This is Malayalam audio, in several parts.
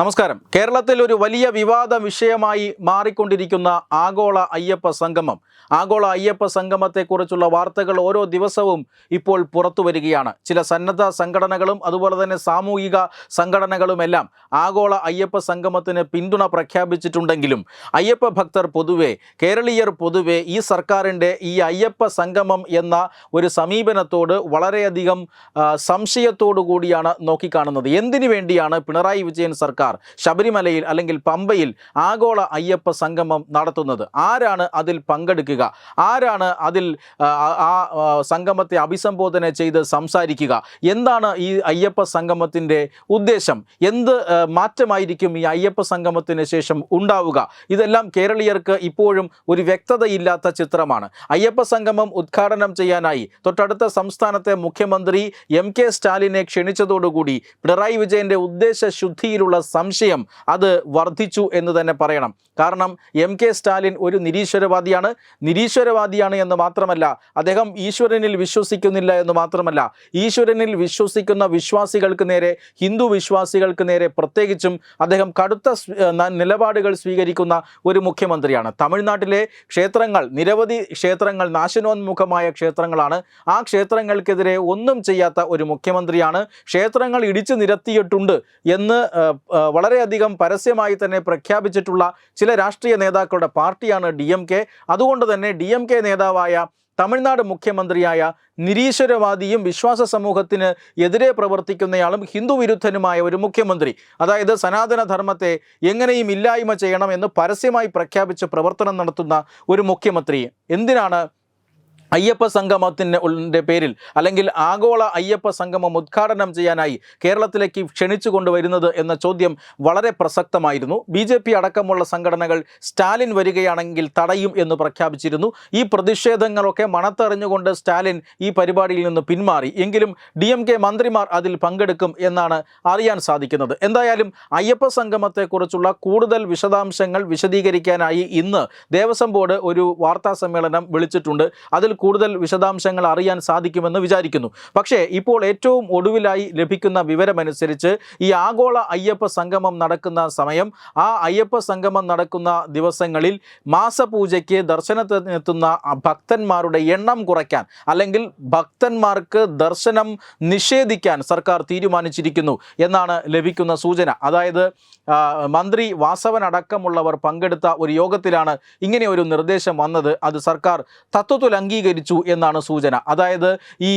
നമസ്കാരം. കേരളത്തിൽ ഒരു വലിയ വിവാദ വിഷയമായി മാറിക്കൊണ്ടിരിക്കുന്ന ആഗോള അയ്യപ്പ സംഗമം. ആഗോള അയ്യപ്പ സംഗമത്തെക്കുറിച്ചുള്ള വാർത്തകൾ ഓരോ ദിവസവും ഇപ്പോൾ പുറത്തു വരികയാണ്. ചില സന്നദ്ധ സംഘടനകളും അതുപോലെ തന്നെ സാമൂഹിക സംഘടനകളുമെല്ലാം ആഗോള അയ്യപ്പ സംഗമത്തിന് പിന്തുണ പ്രഖ്യാപിച്ചിട്ടുണ്ടെങ്കിലും അയ്യപ്പ ഭക്തർ പൊതുവെ കേരളീയർ പൊതുവെ ഈ സർക്കാരിന്റെ ഈ അയ്യപ്പ സംഗമം എന്ന ഒരു സമീപനത്തോട് വളരെയധികം സംശയത്തോടു കൂടിയാണ് നോക്കിക്കാണുന്നത്. എന്തിനു വേണ്ടിയാണ് പിണറായി വിജയൻ സർക്കാർ ശബരിമലയിൽ അല്ലെങ്കിൽ പമ്പയിൽ ആഗോള അയ്യപ്പ സംഗമം നടത്തുന്നത്. ആരാണ് അതിൽ പങ്കെടുക്കുക? ആരാണ് അതിൽ ആ, സംഗമത്തെ അഭിസംബോധന ചെയ്ത് സംസാരിക്കുക? എന്താണ് ഈ അയ്യപ്പ സംഗമത്തിന്റെ ഉദ്ദേശം? എന്ത് മാറ്റമായിരിക്കും ഈ അയ്യപ്പ സംഗമത്തിന് ശേഷം ഉണ്ടാവുക? ഇതെല്ലാം കേരളീയർക്ക് ഇപ്പോഴും ഒരു വ്യക്തതയില്ലാത്ത ചിത്രമാണ്. അയ്യപ്പ സംഗമം ഉദ്ഘാടനം ചെയ്യാനായി തൊട്ടടുത്ത സംസ്ഥാനത്തെ മുഖ്യമന്ത്രി എം കെ സ്റ്റാലിനെ ക്ഷണിച്ചതോടുകൂടി പിണറായി വിജയന്റെ ഉദ്ദേശശുദ്ധിയിലുള്ള സംശയം അത് വർദ്ധിച്ചു എന്ന് തന്നെ പറയണം. കാരണം എം കെ സ്റ്റാലിൻ ഒരു നിരീശ്വരവാദിയാണ്. നിരീശ്വരവാദിയാണ് എന്ന് മാത്രമല്ല അദ്ദേഹം ഈശ്വരനിൽ വിശ്വസിക്കുന്നില്ല എന്ന് മാത്രമല്ല ഈശ്വരനിൽ വിശ്വസിക്കുന്ന വിശ്വാസികൾക്ക് നേരെ ഹിന്ദു വിശ്വാസികൾക്ക് നേരെ പ്രത്യേകിച്ചും അദ്ദേഹം കടുത്ത നിലപാടുകൾ സ്വീകരിക്കുന്ന ഒരു മുഖ്യമന്ത്രിയാണ്. തമിഴ്നാട്ടിലെ ക്ഷേത്രങ്ങൾ നിരവധി ക്ഷേത്രങ്ങൾ നാശനോന്മുഖമായ ക്ഷേത്രങ്ങളാണ്. ആ ക്ഷേത്രങ്ങൾക്കെതിരെ ഒന്നും ചെയ്യാത്ത ഒരു മുഖ്യമന്ത്രിയാണ്. ക്ഷേത്രങ്ങൾ ഇടിച്ചു നിരത്തിയിട്ടുണ്ട് എന്ന് വളരെയധികം പരസ്യമായി തന്നെ പ്രഖ്യാപിച്ചിട്ടുള്ള ചില രാഷ്ട്രീയ നേതാക്കളുടെ പാർട്ടിയാണ് ഡി എം കെ അതുകൊണ്ട് തന്നെ ഡി എം കെ നേതാവായ തമിഴ്നാട് മുഖ്യമന്ത്രിയായ നിരീശ്വരവാദിയും വിശ്വാസ സമൂഹത്തിന് എതിരെ പ്രവർത്തിക്കുന്നയാളും ഹിന്ദു വിരുദ്ധനുമായ ഒരു മുഖ്യമന്ത്രി. അതായത് സനാതനധർമ്മത്തെ എങ്ങനെയും ഇല്ലായ്മ ചെയ്യണം എന്ന് പരസ്യമായി പ്രഖ്യാപിച്ച് പ്രവർത്തനം നടത്തുന്ന ഒരു മുഖ്യമന്ത്രി. എന്തിനാണ് അയ്യപ്പ സംഗമത്തിന്റെ പേരിൽ അല്ലെങ്കിൽ ആഗോള അയ്യപ്പ സംഗമം ഉദ്ഘാടനം ചെയ്യാനായി കേരളത്തിലേക്ക് ക്ഷണിച്ചു കൊണ്ടുവരുന്നത് എന്ന ചോദ്യം വളരെ പ്രസക്തമായിരുന്നു. ബി ജെ പി അടക്കമുള്ള സംഘടനകൾ സ്റ്റാലിൻ വരികയാണെങ്കിൽ തടയും എന്ന് പ്രഖ്യാപിച്ചിരുന്നു. ഈ പ്രതിഷേധങ്ങളൊക്കെ മണത്തറിഞ്ഞുകൊണ്ട് സ്റ്റാലിൻ ഈ പരിപാടിയിൽ നിന്ന് പിന്മാറി. എങ്കിലും ഡി എം കെ മന്ത്രിമാർ അതിൽ പങ്കെടുക്കും എന്നാണ് അറിയാൻ സാധിക്കുന്നത്. എന്തായാലും അയ്യപ്പ സംഗമത്തെക്കുറിച്ചുള്ള കൂടുതൽ വിശദാംശങ്ങൾ വിശദീകരിക്കാനായി ഇന്ന് ദേവസ്വം ബോർഡ് ഒരു വാർത്താ സമ്മേളനം വിളിച്ചിട്ടുണ്ട്. അതിൽ കൂടുതൽ വിശദാംശങ്ങൾ അറിയാൻ സാധിക്കുമെന്ന് വിചാരിക്കുന്നു. പക്ഷേ ഇപ്പോൾ ഏറ്റവും ഒടുവിലായി ലഭിക്കുന്ന വിവരമനുസരിച്ച് ഈ ആഗോള അയ്യപ്പ സംഗമം നടക്കുന്ന സമയം ആ അയ്യപ്പ സംഗമം നടക്കുന്ന ദിവസങ്ങളിൽ മാസപൂജയ്ക്ക് ദർശനത്തിനെത്തുന്ന ഭക്തന്മാരുടെ എണ്ണം കുറയ്ക്കാൻ അല്ലെങ്കിൽ ഭക്തന്മാർക്ക് ദർശനം നിഷേധിക്കാൻ സർക്കാർ തീരുമാനിച്ചിരിക്കുന്നു എന്നാണ് ലഭിക്കുന്ന സൂചന. അതായത് മന്ത്രി വാസവൻ അടക്കമുള്ളവർ പങ്കെടുത്ത ഒരു യോഗത്തിലാണ് ഇങ്ങനെ ഒരു നിർദ്ദേശം വന്നത്. അത് സർക്കാർ തത്വത്തിൽ അംഗീകരിച്ചു എന്നാണ് സൂചന. അതായത് ഈ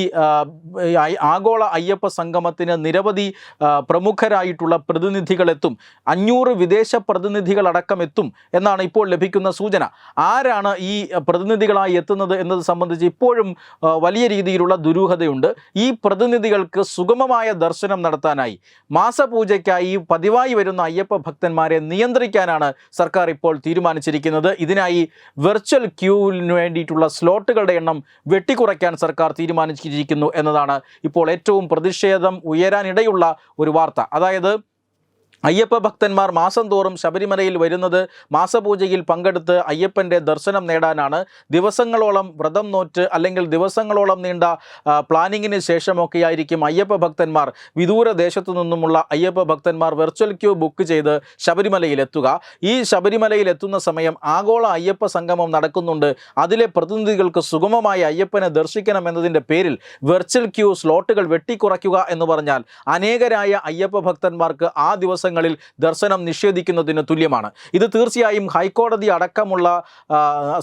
ആഗോള അയ്യപ്പ സംഗമത്തിന് നിരവധി പ്രമുഖരായിട്ടുള്ള പ്രതിനിധികളെത്തും അഞ്ഞൂറ് വിദേശ പ്രതിനിധികളടക്കം എത്തും എന്നാണ് ഇപ്പോൾ ലഭിക്കുന്ന സൂചന. ആരാണ് ഈ പ്രതിനിധികളായി എത്തുന്നത് എന്നത് സംബന്ധിച്ച് ഇപ്പോഴും വലിയ രീതിയിലുള്ള ദുരൂഹതയുണ്ട്. ഈ പ്രതിനിധികൾക്ക് സുഗമമായ ദർശനം നടത്താനായി മാസപൂജയ്ക്കായി പതിവായി വരുന്ന അയ്യപ്പ ഭക്തന്മാരെ നിയന്ത്രിക്കാനാണ് സർക്കാർ ഇപ്പോൾ തീരുമാനിച്ചിരിക്കുന്നത്. ഇതിനായി വെർച്വൽ ക്യൂവിന് വേണ്ടിയിട്ടുള്ള സ്ലോട്ടുകളുടെ എണ്ണം വെട്ടിക്കുറയ്ക്കാൻ സർക്കാർ തീരുമാനിച്ചിരിക്കുന്നു എന്നതാണ് ഇപ്പോൾ ഏറ്റവും പ്രതിഷേധം ഉയരാനിടയുള്ള ഒരു വാർത്ത. അതായത് അയ്യപ്പ ഭക്തന്മാർ മാസം തോറും ശബരിമലയിൽ വരുന്നത് മാസപൂജയിൽ പങ്കെടുത്ത് അയ്യപ്പന്റെ ദർശനം നേടാനാണ്. ദിവസങ്ങളോളം വ്രതം നോറ്റ് അല്ലെങ്കിൽ ദിവസങ്ങളോളം നീണ്ട പ്ലാനിങ്ങിന് ശേഷമൊക്കെയായിരിക്കും അയ്യപ്പ ഭക്തന്മാർ വിദൂര ദേശത്തു നിന്നുമുള്ള അയ്യപ്പ ഭക്തന്മാർ വെർച്വൽ ക്യൂ ബുക്ക് ചെയ്ത് ശബരിമലയിൽ എത്തുക. ഈ ശബരിമലയിൽ എത്തുന്ന സമയം ആഗോള അയ്യപ്പ സംഗമം നടക്കുന്നുണ്ട്. അതിലെ പ്രതിനിധികൾക്ക് സുഗമമായി അയ്യപ്പനെ ദർശിക്കണം എന്നതിന്റെ പേരിൽ വെർച്വൽ ക്യൂ സ്ലോട്ടുകൾ വെട്ടിക്കുറയ്ക്കുക എന്ന് പറഞ്ഞാൽ അനേകരായ അയ്യപ്പ ഭക്തന്മാർക്ക് ആ ദിവസങ്ങളിൽ ദർശനം നിഷേധിക്കുന്നതിന് തുല്യമാണ്. ഇത് തീർച്ചയായും ഹൈക്കോടതി അടക്കമുള്ള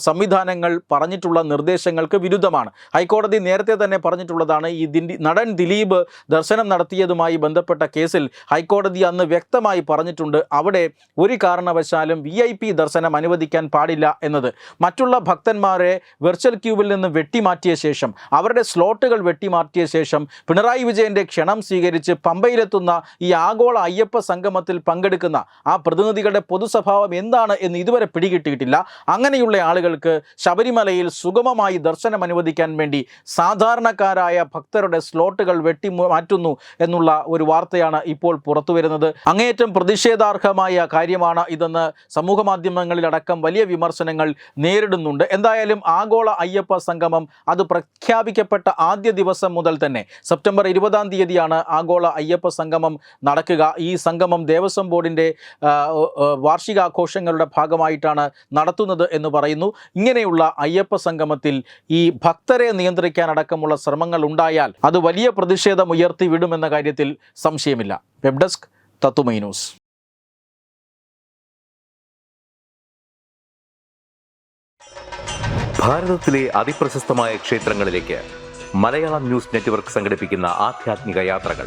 സംവിധാനങ്ങൾ പറഞ്ഞിട്ടുള്ള നിർദ്ദേശങ്ങൾക്ക് വിരുദ്ധമാണ്. ഹൈക്കോടതി നേരത്തെ തന്നെ പറഞ്ഞിട്ടുള്ളതാണ് ഈ നടൻ ദിലീപ് ദർശനം നടത്തിയതുമായി ബന്ധപ്പെട്ട കേസിൽ ഹൈക്കോടതി അന്ന് വ്യക്തമായി പറഞ്ഞിട്ടുണ്ട് അവിടെ ഒരു കാരണവശാലും വി ഐ പി ദർശനം അനുവദിക്കാൻ പാടില്ല എന്നത്. മറ്റുള്ള ഭക്തന്മാരെ വെർച്വൽ ക്യൂവിൽ നിന്ന് വെട്ടിമാറ്റിയ ശേഷം അവരുടെ സ്ലോട്ടുകൾ വെട്ടിമാറ്റിയ ശേഷം പിണറായി വിജയന്റെ ക്ഷണം സ്വീകരിച്ച് പമ്പയിലെത്തുന്ന ഈ ആഗോള അയ്യപ്പ സംഗമത്തിൽ പങ്കെടുക്കുന്ന ആ പ്രതിനിധികളുടെ പൊതുസ്വഭാവം എന്താണ് എന്ന് ഇതുവരെ പിടികിട്ടിയിട്ടില്ല. അങ്ങനെയുള്ള ആളുകൾക്ക് ശബരിമലയിൽ സുഗമമായി ദർശനം അനുവദിക്കാൻ വേണ്ടി സാധാരണക്കാരായ ഭക്തരുടെ സ്ലോട്ടുകൾ വെട്ടി മാറ്റുന്നു എന്നുള്ള ഒരു വാർത്തയാണ് ഇപ്പോൾ പുറത്തു വരുന്നത്. അങ്ങേയറ്റം പ്രതിഷേധാർഹമായ കാര്യമാണ് ഇതെന്ന് സമൂഹ മാധ്യമങ്ങളിലടക്കം വലിയ വിമർശനങ്ങൾ നേരിടുന്നുണ്ട്. എന്തായാലും ആഗോള അയ്യപ്പ സംഗമം അത് പ്രഖ്യാപിക്കപ്പെട്ട ആദ്യ ദിവസം മുതൽ തന്നെ സെപ്റ്റംബർ ഇരുപതാം തീയതിയാണ് ആഗോള അയ്യപ്പ സംഗമം നടക്കുക. ഈ സംഗമം ദേവസ്വം ബോർഡിന്റെ വാർഷികാഘോഷങ്ങളുടെ ഭാഗമായിട്ടാണ് നടത്തുന്നത് എന്ന് പറയുന്നു. ഇങ്ങനെയുള്ള അയ്യപ്പ സംഗമത്തിൽ ഈ ഭക്തരെ നിയന്ത്രിക്കാനടക്കമുള്ള ശ്രമങ്ങൾ ഉണ്ടായാൽ അത് വലിയ പ്രതിഷേധം ഉയർത്തി വിടുമെന്ന കാര്യത്തിൽ സംശയമില്ല. വെബ് ഡെസ്ക് തത്തുമൈ ന്യൂസ് ഭാരതത്തിലെ ക്ഷേത്രങ്ങളിലേക്ക് മലയാളം ന്യൂസ് നെറ്റ്വർക്ക് യാത്രകൾ.